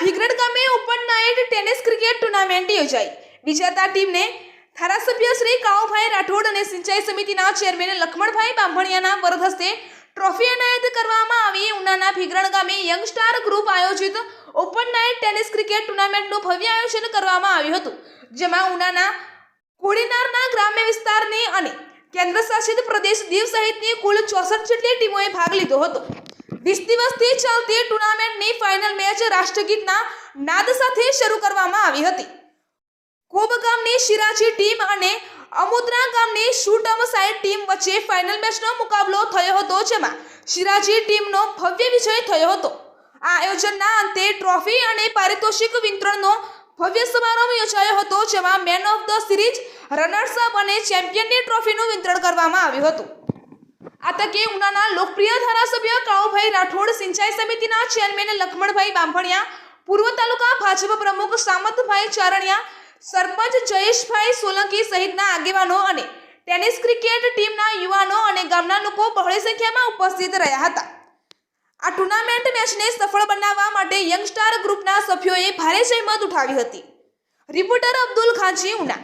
ભીગરડ ગામે open night tennis cricket tournament યોજાઈ. વિજેતા ટીમને ધારાસભ્ય શ્રી કાઉભાઈ રાઠોડ અને સિંચાઈ સમિતિના ચેરમેન લખમણભાઈ બાંભણિયાના વરદ હસ્તે ટ્રોફી એનાયત કરવામાં આવી. ઉનાના ભીગરણ ગામે યંગ સ્ટાર ગ્રુપ આયોજિત ઓપન નાઇટ ટેનિસ ક્રિકેટ ટુર્નામેન્ટનું ભવ્ય આયોજન કરવામાં આવ્યું હતું. જેમાં ઉનાના કોડીનારના ગ્રામ્ય વિસ્તારની અને કેન્દ્ર શાસિત પ્રદેશ દીવ સહિતની કુલ ચોસઠ જેટલી ટીમોએ ભાગ લીધો હતો. વીસ દિવસથી ચાલતી ટુર્નામેન્ટની ફાઇનલ મેચ રાષ્ટ્રગીતના નાદ સાથે શરૂ કરવામાં આવી હતી. કોબ ગામની શિરાજી ટીમ અને અમુદ્રા ગામની શૂટમ સાઇડ ટીમ વચ્ચે ફાઇનલ મેચનો મુકાબલો થયો હતો, જેમાં શિરાજી ટીમનો ભવ્ય વિજય થયો હતો. આ આયોજનના અંતે ટ્રોફી અને પારિતોષિક વિતરણનો ભવ્ય સમારોહ યોજાયો હતો, જેમાં man of the series runners up અને ચેમ્પિયનની ટ્રોફીનું વિતરણ કરવામાં આવ્યું હતું. આ ઉનાના લોકપ્રિય ધારાસભ્ય કાળુભાઈ રાઠોડ, સિંચાઈ સમિતિના ચેરમેન લખમણભાઈ બાંભણિયા, પૂર્વ તાલુકા ભાજપ પ્રમુખ સામંતભાઈ ચારણિયા, સરપંચ જયેશભાઈ સોલંકી સહિતના આગેવાનો અને ટેનિસ ક્રિકેટ ટીમના યુવાનો અને ગામના લોકો બહોળી સંખ્યામાં ઉપસ્થિત રહ્યા હતા. આ ટુર્નામેન્ટ મેચને સફળ બનાવવા માટે યંગસ્ટાર ગ્રુપના સભ્યોએ ભારે જહેમત ઉઠાવી હતી. રિપોર્ટર અબ્દુલ ખાજી ઉના.